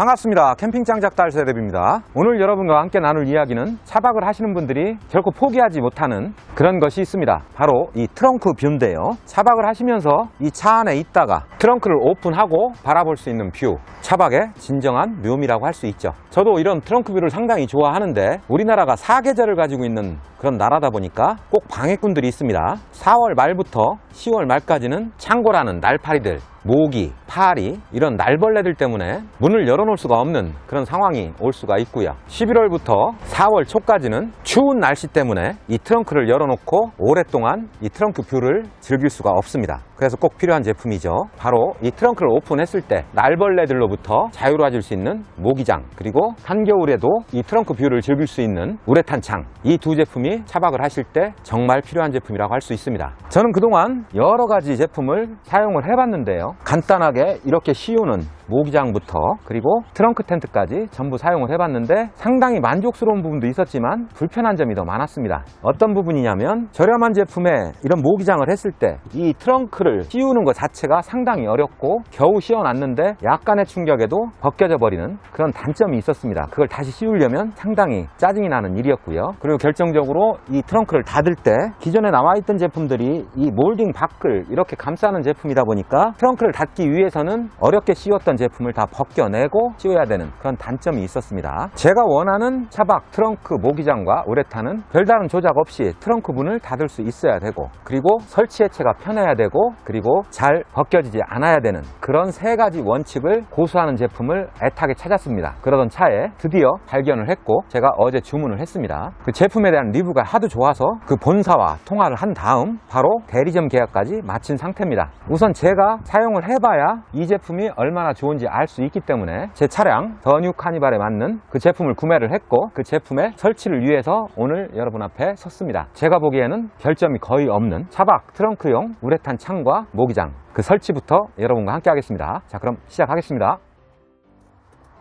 반갑습니다. 캠핑장 작달 세대입니다. 오늘 여러분과 함께 나눌 이야기는 차박을 하시는 분들이 결코 포기하지 못하는 그런 것이 있습니다. 바로 이 트렁크 뷰인데요. 차박을 하시면서 이 차 안에 있다가 트렁크를 오픈하고 바라볼 수 있는 뷰. 차박의 진정한 묘미라고 할 수 있죠. 저도 이런 트렁크 뷰를 상당히 좋아하는데 우리나라가 사계절을 가지고 있는 그런 나라다 보니까 꼭 방해꾼들이 있습니다. 4월 말부터 10월 말까지는 창고라는 날파리들, 모기, 파리 이런 날벌레들 때문에 문을 열어놓을 수가 없는 그런 상황이 올 수가 있고요. 11월부터 4월 초까지는 추운 날씨 때문에 이 트렁크를 열어놓고 오랫동안 이 트렁크 뷰를 즐길 수가 없습니다. 그래서 꼭 필요한 제품이죠. 바로 이 트렁크를 오픈했을 때 날벌레들로부터 자유로워질 수 있는 모기장 그리고 한겨울에도 이 트렁크 뷰를 즐길 수 있는 우레탄 창 이 두 제품이 차박을 하실 때 정말 필요한 제품이라고 할 수 있습니다. 저는 그동안 여러 가지 제품을 사용을 해봤는데요. 간단하게 이렇게 씌우는 모기장부터 그리고 트렁크 텐트까지 전부 사용을 해봤는데 상당히 만족스러운 부분도 있었지만 불편한 점이 더 많았습니다. 어떤 부분이냐면 저렴한 제품에 이런 모기장을 했을 때 이 트렁크를 씌우는 것 자체가 상당히 어렵고 겨우 씌워놨는데 약간의 충격에도 벗겨져 버리는 그런 단점이 있었습니다. 그걸 다시 씌우려면 상당히 짜증이 나는 일이었고요. 그리고 결정적으로 이 트렁크를 닫을 때 기존에 나와있던 제품들이 이 몰딩 밖을 이렇게 감싸는 제품이다 보니까 트렁크를 닫기 위해서는 어렵게 씌웠던 제품을 다 벗겨내고 씌워야 되는 그런 단점이 있었습니다. 제가 원하는 차박 트렁크 모기장과 우레탄은 별다른 조작 없이 트렁크 문을 닫을 수 있어야 되고 그리고 설치 해체가 편해야 되고 그리고 잘 벗겨지지 않아야 되는 그런 세 가지 원칙을 고수하는 제품을 애타게 찾았습니다. 그러던 차에 드디어 발견을 했고 제가 어제 주문을 했습니다. 그 제품에 대한 리뷰가 하도 좋아서 그 본사와 통화를 한 다음 바로 대리점 계약까지 마친 상태입니다. 우선 제가 사용을 해봐야 이 제품이 얼마나 좋은 지 알 수 있기 때문에 제 차량 더뉴 카니발에 맞는 그 제품을 구매를 했고 그 제품의 설치를 위해서 오늘 여러분 앞에 섰습니다. 제가 보기에는 별점이 거의 없는 차박 트렁크용 우레탄 창과 모기장 그 설치부터 여러분과 함께 하겠습니다. 자 그럼 시작하겠습니다.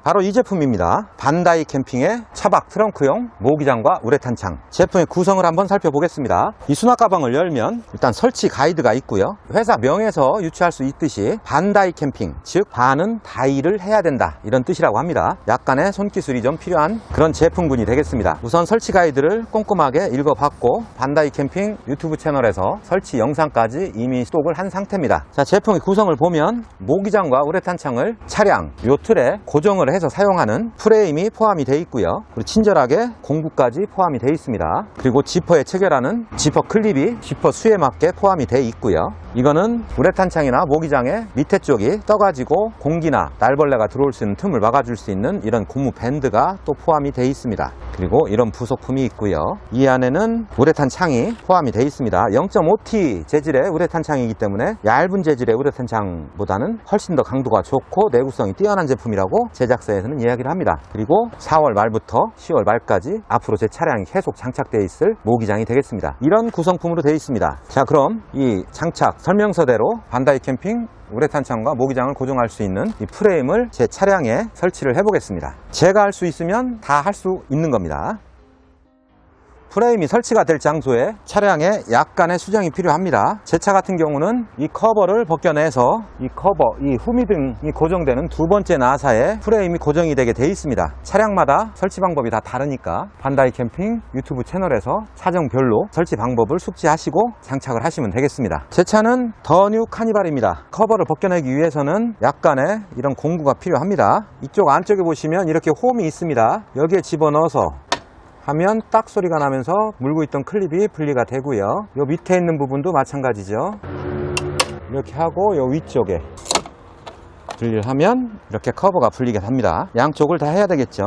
바로 이 제품입니다. 반다이 캠핑의 차박 트렁크용 모기장과 우레탄 창. 제품의 구성을 한번 살펴보겠습니다. 이 수납 가방을 열면 일단 설치 가이드가 있고요. 회사 명에서 유추할 수 있듯이 반다이 캠핑, 즉 반은 다이를 해야 된다. 이런 뜻이라고 합니다. 약간의 손기술이 좀 필요한 그런 제품군이 되겠습니다. 우선 설치 가이드를 꼼꼼하게 읽어봤고 반다이 캠핑 유튜브 채널에서 설치 영상까지 이미 스톡을 한 상태입니다. 자, 제품의 구성을 보면 모기장과 우레탄 창을 차량 요 틀에 고정을 해서 사용하는 프레임이 포함이 되어 있고요. 그리고 친절하게 공구까지 포함이 되어 있습니다. 그리고 지퍼에 체결하는 지퍼 클립이 지퍼 수에 맞게 포함이 되어 있고요. 이거는 우레탄 창이나 모기장의 밑에 쪽이 떠가지고 공기나 날벌레가 들어올 수 있는 틈을 막아줄 수 있는 이런 고무 밴드가 또 포함이 되어 있습니다. 그리고 이런 부속품이 있고요. 이 안에는 우레탄 창이 포함이 되어 있습니다. 0.5T 재질의 우레탄 창이기 때문에 얇은 재질의 우레탄 창보다는 훨씬 더 강도가 좋고 내구성이 뛰어난 제품이라고 제작 사에서는 이야기를 합니다. 그리고 4월 말부터 10월 말까지 앞으로 제 차량이 계속 장착되어 있을 모기장이 되겠습니다. 이런 구성품으로 되어 있습니다. 자 그럼 이 장착 설명서대로 반다이 캠핑 우레탄 창과 모기장을 고정할 수 있는 이 프레임을 제 차량에 설치를 해보겠습니다. 제가 할 수 있으면 다 할 수 있는 겁니다. 프레임이 설치가 될 장소에 차량에 약간의 수정이 필요합니다. 제 차 같은 경우는 이 커버를 벗겨내서 이 커버, 이 후미등이 고정되는 두 번째 나사에 프레임이 고정이 되게 돼 있습니다. 차량마다 설치 방법이 다 다르니까 반다이 캠핑 유튜브 채널에서 사정별로 설치 방법을 숙지하시고 장착을 하시면 되겠습니다. 제 차는 더뉴 카니발입니다. 커버를 벗겨내기 위해서는 약간의 이런 공구가 필요합니다. 이쪽 안쪽에 보시면 이렇게 홈이 있습니다. 여기에 집어넣어서 하면 딱 소리가 나면서 물고 있던 클립이 분리가 되고요. 요 밑에 있는 부분도 마찬가지죠. 이렇게 하고 요 위쪽에 분리를 하면 이렇게 커버가 분리가 됩니다. 양쪽을 다 해야 되겠죠.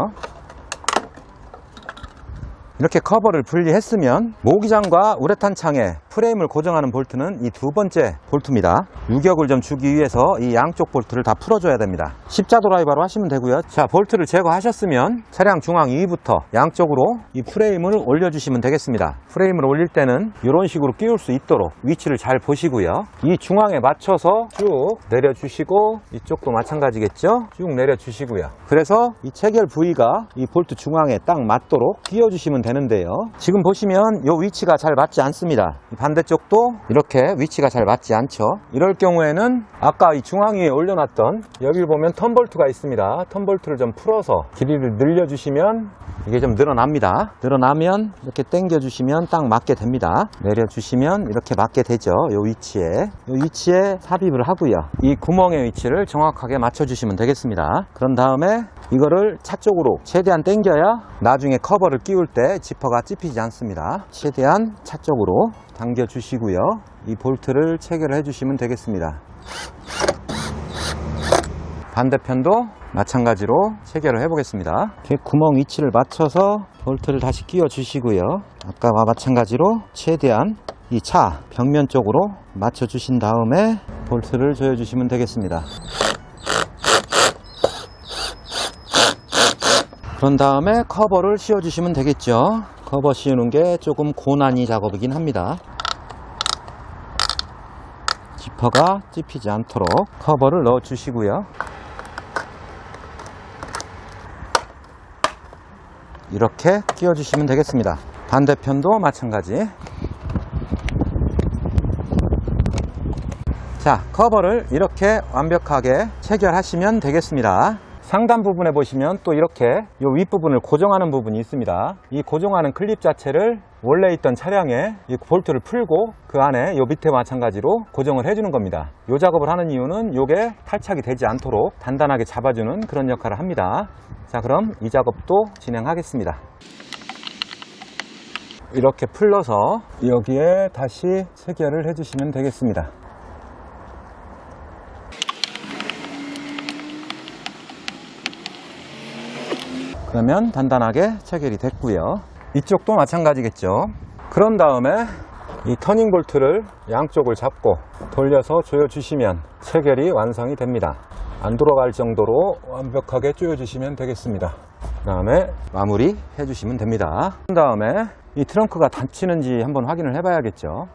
이렇게 커버를 분리했으면 모기장과 우레탄 창에 프레임을 고정하는 볼트는 이 두 번째 볼트입니다. 유격을 좀 주기 위해서 이 양쪽 볼트를 다 풀어줘야 됩니다. 십자 드라이버로 하시면 되고요. 자, 볼트를 제거하셨으면 차량 중앙 위부터 양쪽으로 이 프레임을 올려주시면 되겠습니다. 프레임을 올릴 때는 이런 식으로 끼울 수 있도록 위치를 잘 보시고요. 이 중앙에 맞춰서 쭉 내려주시고 이쪽도 마찬가지겠죠? 쭉 내려주시고요. 그래서 이 체결 부위가 이 볼트 중앙에 딱 맞도록 끼워주시면 되는데요. 지금 보시면 이 위치가 잘 맞지 않습니다. 이 반대쪽도 이렇게 위치가 잘 맞지 않죠. 이럴 경우에는 아까 이 중앙 위에 올려놨던 여기 보면 턴볼트가 있습니다. 턴볼트를 좀 풀어서 길이를 늘려주시면 이게 좀 늘어납니다. 늘어나면 이렇게 당겨 주시면 딱 맞게 됩니다. 내려주시면 이렇게 맞게 되죠. 이 위치에. 이 위치에 삽입을 하고요. 이 구멍의 위치를 정확하게 맞춰주시면 되겠습니다. 그런 다음에 이거를 차 쪽으로 최대한 당겨야 나중에 커버를 끼울 때 지퍼가 찝히지 않습니다. 최대한 차 쪽으로 당겨 주시고요. 이 볼트를 체결을 해주시면 되겠습니다. 반대편도 마찬가지로 체결을 해 보겠습니다. 이렇게 구멍 위치를 맞춰서 볼트를 다시 끼워 주시고요. 아까와 마찬가지로 최대한 이 차 벽면 쪽으로 맞춰 주신 다음에 볼트를 조여 주시면 되겠습니다. 그런 다음에 커버를 씌워 주시면 되겠죠. 커버 씌우는 게 조금 고난이 작업이긴 합니다. 지퍼가 찝히지 않도록 커버를 넣어 주시고요. 이렇게 끼워 주시면 되겠습니다. 반대편도 마찬가지. 자, 커버를 이렇게 완벽하게 체결하시면 되겠습니다. 상단 부분에 보시면 또 이렇게 이 윗부분을 고정하는 부분이 있습니다. 이 고정하는 클립 자체를 원래 있던 차량에 이 볼트를 풀고 그 안에 이 밑에 마찬가지로 고정을 해주는 겁니다. 이 작업을 하는 이유는 이게 탈착이 되지 않도록 단단하게 잡아주는 그런 역할을 합니다. 자, 그럼 이 작업도 진행하겠습니다. 이렇게 풀러서 여기에 다시 체결을 해주시면 되겠습니다. 그러면 단단하게 체결이 됐고요. 이쪽도 마찬가지겠죠. 그런 다음에 이 터닝 볼트를 양쪽을 잡고 돌려서 조여주시면 체결이 완성이 됩니다. 안 들어갈 정도로 완벽하게 조여주시면 되겠습니다. 그 다음에 마무리 해주시면 됩니다. 그 다음에 이 트렁크가 닫히는지 한번 확인을 해봐야겠죠.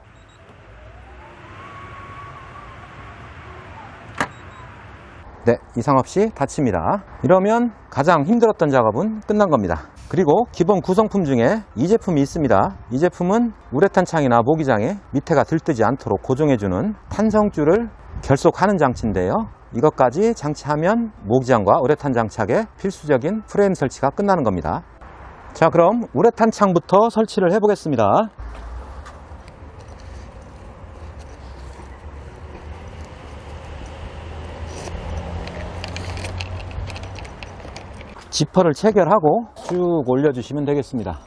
네, 이상 없이 닫힙니다. 이러면 가장 힘들었던 작업은 끝난 겁니다. 그리고 기본 구성품 중에 이 제품이 있습니다. 이 제품은 우레탄 창이나 모기장에 밑에가 들뜨지 않도록 고정해주는 탄성줄을 결속하는 장치인데요. 이것까지 장치하면 모기장과 우레탄 장착의 필수적인 프레임 설치가 끝나는 겁니다. 자, 그럼 우레탄 창부터 설치를 해 보겠습니다. 지퍼를 체결하고 쭉 올려주시면 되겠습니다.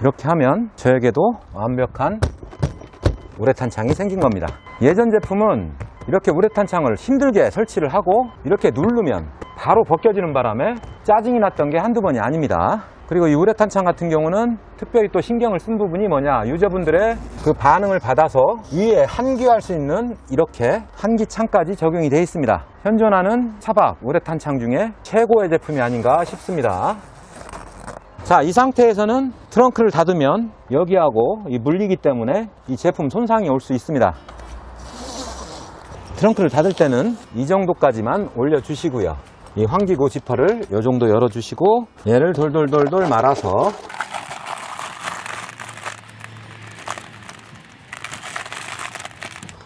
이렇게 하면 저에게도 완벽한 우레탄 창이 생긴 겁니다. 예전 제품은 이렇게 우레탄 창을 힘들게 설치를 하고 이렇게 누르면 바로 벗겨지는 바람에 짜증이 났던 게 한두 번이 아닙니다. 그리고 이 우레탄 창 같은 경우는 특별히 또 신경을 쓴 부분이 뭐냐 유저분들의 그 반응을 받아서 위에 환기할 수 있는 이렇게 환기 창까지 적용이 되어 있습니다. 현존하는 차박 우레탄 창 중에 최고의 제품이 아닌가 싶습니다. 자, 이 상태에서는 트렁크를 닫으면 여기하고 이 물리기 때문에 이 제품 손상이 올 수 있습니다. 트렁크를 닫을 때는 이 정도까지만 올려주시고요. 이 환기구 지퍼를 이 정도 열어주시고 얘를 돌돌돌돌 말아서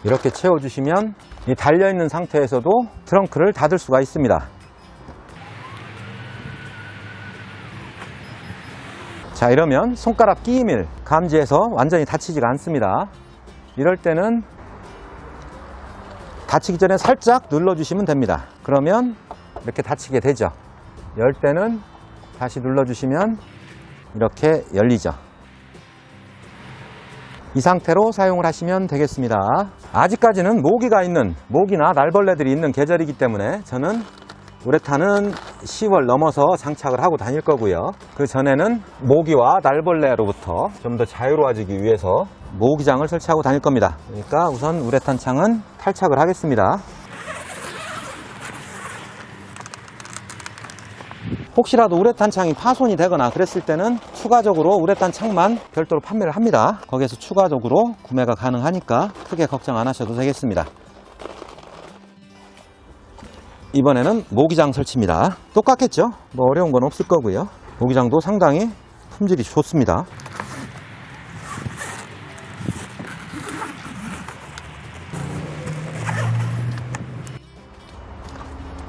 이렇게 채워주시면 이 달려있는 상태에서도 트렁크를 닫을 수가 있습니다. 자 이러면 손가락 끼임을 감지해서 완전히 닫히지가 않습니다. 이럴 때는 닫히기 전에 살짝 눌러주시면 됩니다. 그러면 이렇게 닫히게 되죠. 열 때는 다시 눌러주시면 이렇게 열리죠. 이 상태로 사용을 하시면 되겠습니다. 아직까지는 모기가 있는, 모기나 날벌레들이 있는 계절이기 때문에 저는 우레탄은 10월 넘어서 장착을 하고 다닐 거고요. 그 전에는 모기와 날벌레로부터 좀 더 자유로워지기 위해서 모기장을 설치하고 다닐 겁니다. 그러니까 우선 우레탄 창은 탈착을 하겠습니다. 혹시라도 우레탄 창이 파손이 되거나 그랬을 때는 추가적으로 우레탄 창만 별도로 판매를 합니다. 거기에서 추가적으로 구매가 가능하니까 크게 걱정 안 하셔도 되겠습니다. 이번에는 모기장 설치입니다. 똑같겠죠? 뭐 어려운 건 없을 거고요. 모기장도 상당히 품질이 좋습니다.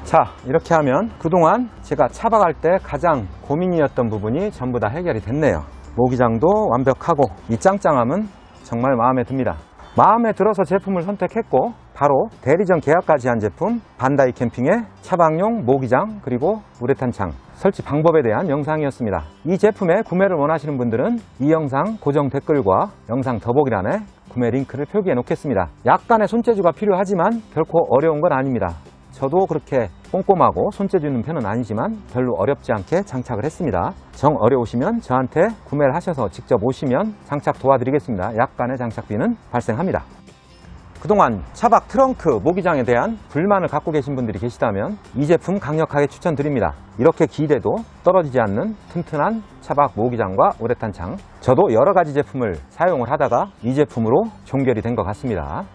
자, 이렇게 하면 그동안 제가 차박할 때 가장 고민이었던 부분이 전부 다 해결이 됐네요. 모기장도 완벽하고 이 짱짱함은 정말 마음에 듭니다. 마음에 들어서 제품을 선택했고 바로 대리점 계약까지 한 제품 반다이 캠핑의 차박용 모기장 그리고 우레탄 창 설치 방법에 대한 영상이었습니다. 이 제품의 구매를 원하시는 분들은 이 영상 고정 댓글과 영상 더보기란에 구매 링크를 표기해 놓겠습니다. 약간의 손재주가 필요하지만 결코 어려운 건 아닙니다. 저도 그렇게 꼼꼼하고 손재주 있는 편은 아니지만 별로 어렵지 않게 장착을 했습니다. 정 어려우시면 저한테 구매를 하셔서 직접 오시면 장착 도와드리겠습니다. 약간의 장착비는 발생합니다. 그동안 차박 트렁크 모기장에 대한 불만을 갖고 계신 분들이 계시다면 이 제품 강력하게 추천드립니다. 이렇게 기대도 떨어지지 않는 튼튼한 차박 모기장과 우레탄 창. 저도 여러 가지 제품을 사용을 하다가 이 제품으로 종결이 된 것 같습니다.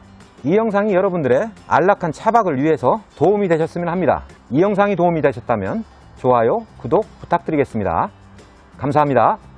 이 영상이 여러분들의 안락한 차박을 위해서 도움이 되셨으면 합니다. 이 영상이 도움이 되셨다면 좋아요, 구독 부탁드리겠습니다. 감사합니다.